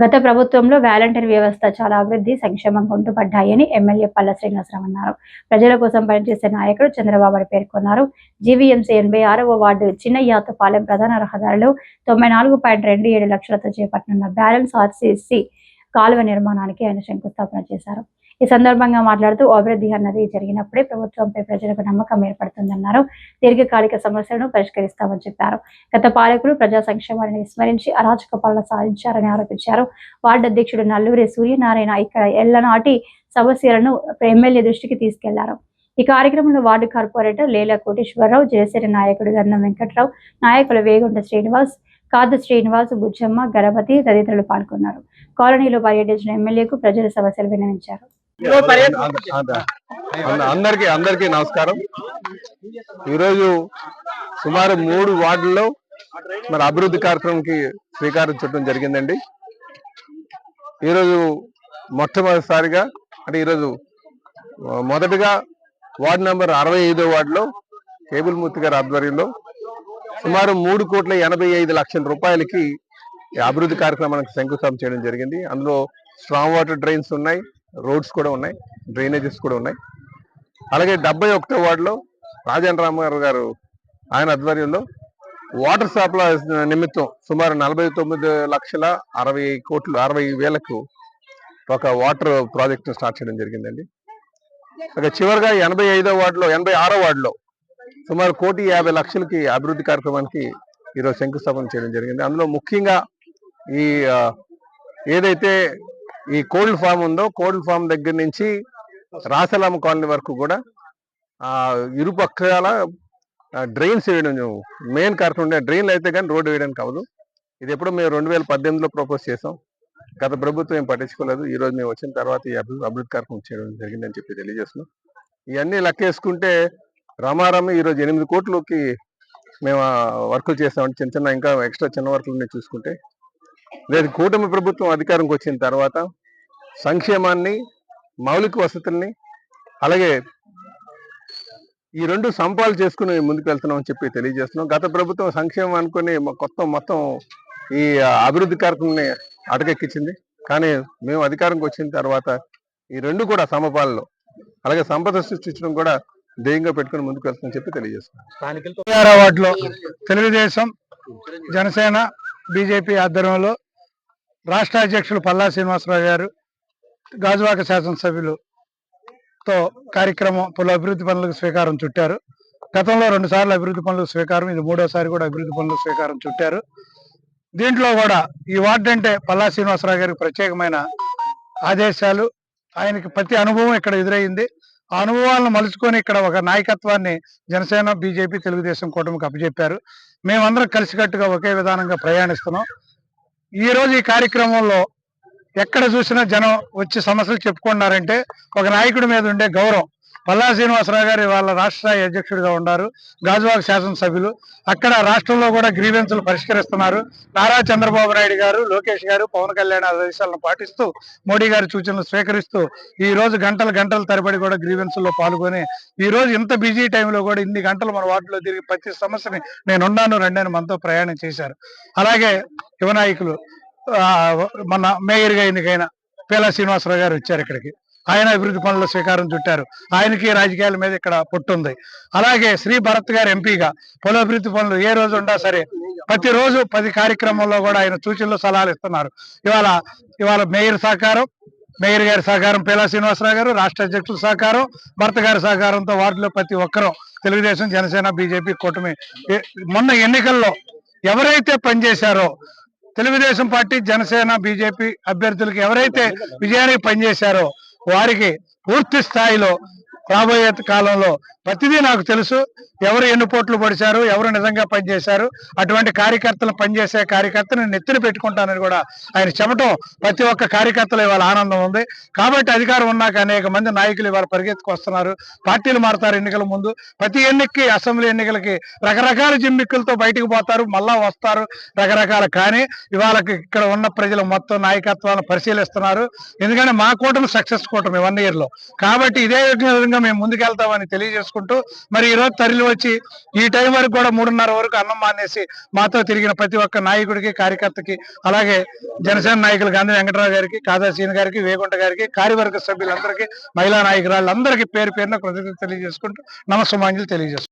గత ప్రభుత్వంలో వాలంటీర్ వ్యవస్థ చాలా అభివృద్ధి సంక్షేమంగా ఉంటుపడ్డాయని ఎమ్మెల్యే పల్ల శ్రీనివాసరావు అన్నారు. ప్రజల కోసం పనిచేసే నాయకుడు చంద్రబాబు అని పేర్కొన్నారు. జీవీఎంసీ ఎనభై ఆరవ వార్డు చిన్నయాతపాలెం ప్రధాన రహదారిలో తొంభై నాలుగు పాయింట్ రెండు ఏడు లక్షలతో చేపట్టనున్న బ్యాలెన్స్ ఆర్సీసీ కాలువ నిర్మాణానికి ఆయన శంకుస్థాపన చేశారు. ఈ సందర్భంగా మాట్లాడుతూ అభివృద్ధి అన్నది జరిగినప్పుడే ప్రభుత్వంపై ప్రజలకు నమ్మకం ఏర్పడుతుందన్నారు. దీర్ఘకాలిక సమస్యలను పరిష్కరిస్తామని చెప్పారు. గత పాలకులు ప్రజా సంక్షేమాన్ని విస్మరించి అరాచక పాలన సాధించారని ఆరోపించారు. వార్డు అధ్యక్షుడు నల్లూరి సూర్యనారాయణ ఇక్కడ ఎల్లనాటి సమస్యలను ఎమ్మెల్యే దృష్టికి తీసుకెళ్ళారు. ఈ కార్యక్రమంలో వార్డు కార్పొరేటర్ లేలా కోటేశ్వరరావు జయసేన నాయకుడు గన్నం వెంకట్రావు నాయకులు వేగుంట శ్రీనివాస్ కాదు శ్రీనివాస్ బుజ్జమ్మ గణపతి తదితరులు పాల్గొన్నారు. కాలనీలో పర్యటించిన ఎమ్మెల్యేకు ప్రజల సమస్యలు విన్నవించారు. అందరికీ అందరికీ నమస్కారం. ఈరోజు సుమారు మూడు వార్డుల్లో మరి అభివృద్ధి కార్యక్రమంకి శ్రీకారం చుట్టడం జరిగిందండి. ఈరోజు మొట్టమొదటిసారిగా అంటే ఈరోజు మొదటగా వార్డు నెంబర్ అరవై ఐదో వార్డులో కేబుల్ మూర్తి గారి ఆధ్వర్యంలో సుమారు మూడు కోట్ల ఎనభై ఐదు లక్షల రూపాయలకి అభివృద్ధి కార్యక్రమానికి శంకుస్థాపన చేయడం జరిగింది. అందులో స్ట్రాంగ్ వాటర్ డ్రైన్స్ ఉన్నాయి. రోడ్స్ కూడా ఉన్నాయి డ్రైనేజెస్ కూడా ఉన్నాయి. అలాగే డెబ్బై ఒకటో వార్డులో రాజేంద్ర రామారావు గారు ఆయన ఆధ్వర్యంలో వాటర్ సప్లై నిమిత్తం సుమారు నలభై తొమ్మిది లక్షల అరవై కోట్లు అరవై వేలకు ఒక వాటర్ ప్రాజెక్టును స్టార్ట్ చేయడం జరిగిందండి. ఇక చివరిగా ఎనభై ఐదో వార్డులో ఎనభై ఆరో వార్డులో సుమారు కోటి యాభై లక్షలకి అభివృద్ధి కార్యక్రమానికి ఈరోజు శంకుస్థాపన చేయడం జరిగింది. అందులో ముఖ్యంగా ఈ ఏదైతే ఈ కోల్డ్ ఫామ్ ఉందో కోల్డ్ ఫామ్ దగ్గర నుంచి రాసలామ కాలనీ వరకు కూడా ఆ ఇరుపక్షాల డ్రైన్స్ వేయడం మెయిన్ కార్యక్రమం ఉండే డ్రైన్లు అయితే కానీ రోడ్డు వేయడానికి అవ్వదు. ఇది ఎప్పుడు మేము రెండు వేల పద్దెనిమిదిలో ప్రపోజ్ చేసాం. గత ప్రభుత్వం ఏం పట్టించుకోలేదు. ఈ రోజు మేము వచ్చిన తర్వాత ఈ అభి- అభివృద్ధి కార్యక్రమం చేయడం జరిగిందని చెప్పి తెలియజేస్తున్నాం. ఇవన్నీ లెక్కేసుకుంటే రమారమి ఈరోజు ఎనిమిది కోట్లకి మేము వర్కులు చేస్తామంటే చిన్న చిన్న ఇంకా ఎక్స్ట్రా చిన్న వర్కులు చూసుకుంటే. లేదు కూటమి ప్రభుత్వం అధికారంకి వచ్చిన తర్వాత సంక్షేమాన్ని మౌలిక వసతుల్ని అలాగే ఈ రెండు సంపాలు చేసుకుని ముందుకు వెళ్తున్నామని చెప్పి తెలియజేస్తున్నాం గత ప్రభుత్వం సంక్షేమం అనుకుని కొత్త మొత్తం ఈ అభివృద్ధి కార్యక్రమాన్ని అటకెక్కించింది కానీ మేము అధికారంకి వచ్చిన తర్వాత ఈ రెండు కూడా సమపాలలో అలాగే సంపద సృష్టించడం కూడా ధ్యేయంగా పెట్టుకుని ముందుకు వెళ్తున్నాం చెప్పి తెలియజేస్తున్నాం వార్డులో తెలుగుదేశం జనసేన బీజేపీ ఆధ్వర్యంలో రాష్ట్ర అధ్యక్షులు పల్లా శ్రీనివాసరావు గారు గాజువాక శాసనసభ్యులుతో కార్యక్రమం పలు అభివృద్ధి పనులకు స్వీకారం చుట్టారు. గతంలో రెండు సార్లు అభివృద్ధి పనులకు స్వీకారం ఇది మూడోసారి కూడా అభివృద్ధి పనులకు స్వీకారం చుట్టారు. దీంట్లో కూడా ఈ వార్డు అంటే పల్లా శ్రీనివాసరావు గారికి ప్రత్యేకమైన ఆదేశాలు. ఆయనకి ప్రతి అనుభవం ఇక్కడ ఎదురైంది ఆ అనుభవాలను మలుచుకొని ఇక్కడ ఒక నాయకత్వాన్ని జనసేన బీజేపీ తెలుగుదేశం కూటమికి అప్పచెప్పారు. మేమందరం కలిసికట్టుగా ఒకే విధానంగా ప్రయాణిస్తున్నాం. ఈ రోజు ఈ కార్యక్రమంలో ఎక్కడ చూసినా జనం వచ్చి సమస్యలు చెప్పుకున్నారంటే ఒక నాయకుడి మీద ఉండే గౌరవం. పల్లా శ్రీనివాసరావు గారు వాళ్ళ రాష్ట్ర స్థాయి అధ్యక్షుడిగా ఉన్నారు గాజువాక శాసనసభ్యులు. అక్కడ రాష్ట్రంలో కూడా గ్రీవెన్సులు పరిష్కరిస్తున్నారు. నారా చంద్రబాబు నాయుడు గారు లోకేష్ గారు పవన్ కళ్యాణ్ ఆదేశాలను పాటిస్తూ మోడీ గారి సూచనలు స్వీకరిస్తూ ఈ రోజు గంటలు గంటల తరబడి కూడా గ్రీవెన్సుల్లో పాల్గొని ఈ రోజు ఇంత బిజీ టైంలో కూడా ఇన్ని గంటలు మన వార్డులో తిరిగి ప్రతి సమస్యని నేను ఉన్నాను రెండని మనతో ప్రయాణం చేశారు. అలాగే యువ నాయకులు మన మేయర్గా ఎన్నికైన పేలా శ్రీనివాసరావు గారు వచ్చారు ఇక్కడికి. ఆయన అభివృద్ధి పనుల శ్రీకారం చుట్టారు. ఆయనకి రాజకీయాల మీద ఇక్కడ పుట్టుంది. అలాగే శ్రీ భరత్ గారు ఎంపీగా పలు అభివృద్ధి పనులు ఏ రోజు ఉండా సరే ప్రతిరోజు పది కార్యక్రమంలో కూడా ఆయన సూచనలు సలహాలు ఇస్తున్నారు. ఇవాళ ఇవాళ మేయర్ సహకారం మేయర్ గారి సహకారం పేలా శ్రీనివాసరావు గారు రాష్ట్ర అధ్యక్షుల సహకారం భర్త గారి సహకారంతో వార్డులో ప్రతి ఒక్కరూ తెలుగుదేశం జనసేన బీజేపీ కూటమి మొన్న ఎన్నికల్లో ఎవరైతే పనిచేశారో తెలుగుదేశం పార్టీ జనసేన బీజేపీ అభ్యర్థులకు ఎవరైతే విజయానికి పనిచేశారో వారికి పూర్తి స్థాయిలో రాబోయే కాలంలో ప్రతిదీ నాకు తెలుసు. ఎవరు ఎన్ని పోట్లు పడిచారు ఎవరు నిజంగా పనిచేశారు అటువంటి కార్యకర్తలు పనిచేసే కార్యకర్తను నెత్తిన పెట్టుకుంటానని కూడా ఆయన చెప్పడం ప్రతి ఒక్క కార్యకర్తలు ఇవాళ ఆనందం ఉంది. కాబట్టి అధికారం ఉన్నాక అనేక మంది నాయకులు ఇవాళ పరిగెత్తుకొస్తున్నారు. పార్టీలు మారుతారు ఎన్నికల ముందు. ప్రతి ఎన్నికకి అసెంబ్లీ ఎన్నికలకి రకరకాల జిమ్మిక్కులతో బయటకు పోతారు మళ్ళా వస్తారు రకరకాల కానీ ఇవాళకి ఇక్కడ ఉన్న ప్రజలు మొత్తం నాయకత్వాలను పరిశీలిస్తున్నారు. ఎందుకంటే మా కూటమి సక్సెస్ కూటమి వన్ ఇయర్లో. కాబట్టి ఇదే విధంగా మేము ముందుకెళ్తామని తెలియజేసుకుంటూ మరి ఈ రోజు తరలి వచ్చి ఈ టైం వరకు కూడా మూడున్నర వరకు అన్నం మానేసి మాతో తిరిగిన ప్రతి ఒక్క నాయకుడికి కార్యకర్తకి అలాగే జనసేన నాయకులు గాంధీ వెంకటరావు గారికి కాదాసీని గారికి వేగుంట గారికి కార్యవర్గ సభ్యులందరికీ మహిళా నాయకురాళ్ళందరికీ పేరు పేరున కృతజ్ఞత తెలియజేసుకుంటూ నమస్సమాంజలు తెలియజేసుకుంటాం